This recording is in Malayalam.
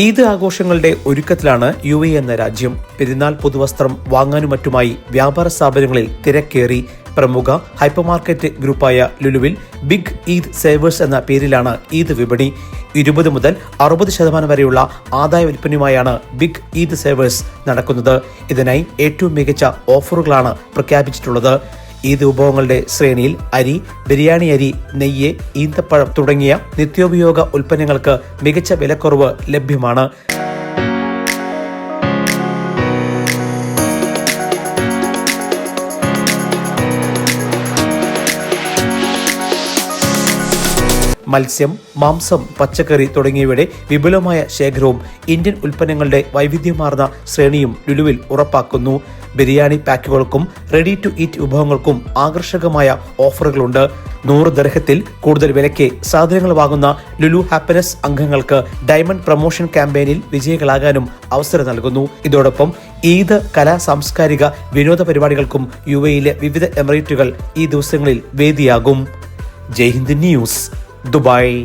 ഈദ് ആഘോഷങ്ങളുടെ ഒരുക്കത്തിലാണ് യു എ എന്ന രാജ്യം പെരുന്നാൾ പുതുവസ്ത്രം വാങ്ങാനും മറ്റുമായി വ്യാപാര സ്ഥാപനങ്ങളിൽ തിരക്കേറി. പ്രമുഖ ഹൈപ്പർമാർക്കറ്റ് ഗ്രൂപ്പായ ലുലുവിൽ ബിഗ് ഈദ് സേവേഴ്സ് എന്ന പേരിലാണ് ഈദ് വിപണി. ഇരുപത് മുതൽ അറുപത് ശതമാനം വരെയുള്ള ആദായ വിൽപ്പനയുമായാണ് ബിഗ് ഈദ് സേവേഴ്സ് നടക്കുന്നത്. ഇതിനായി ഏറ്റവും മികച്ച ഓഫറുകളാണ് പ്രഖ്യാപിച്ചിട്ടുള്ളത്. ഈദ് വിഭവങ്ങളുടെ ശ്രേണിയിൽ അരി ബിരിയാണി അരി നെയ്യ് ഈന്തപ്പഴം തുടങ്ങിയ നിത്യോപയോഗ ഉൽപ്പന്നങ്ങൾക്ക് മികച്ച വിലക്കുറവ് ലഭ്യമാണ്. മത്സ്യം മാംസം പച്ചക്കറി തുടങ്ങിയവയുടെ വിപുലമായ ശേഖരവും ഇന്ത്യൻ ഉൽപ്പന്നങ്ങളുടെ വൈവിധ്യമാർന്ന ശ്രേണിയും ലുലുവിൽ ഉറപ്പാക്കുന്നു. ബിരിയാണി പാക്കുകൾക്കും റെഡി ടു ഈറ്റ് വിഭവങ്ങൾക്കും ആകർഷകമായ ഓഫറുകളുണ്ട്. നൂറ് ദർഹത്തിൽ കൂടുതൽ വിലയ്ക്ക് സാധനങ്ങൾ വാങ്ങുന്ന ലുലു ഹാപ്പിനെസ് അംഗങ്ങൾക്ക് ഡയമണ്ട് പ്രൊമോഷൻ ക്യാമ്പയിനിൽ വിജയികളാകാനും അവസരം നൽകുന്നു. ഇതോടൊപ്പം ഈദ് കലാ സാംസ്കാരിക വിനോദ പരിപാടികൾക്കും യു എയിലെ വിവിധ എമിറേറ്റുകൾ ഈ ദിവസങ്ങളിൽ വേദിയാകും. Jaihind news Dubai.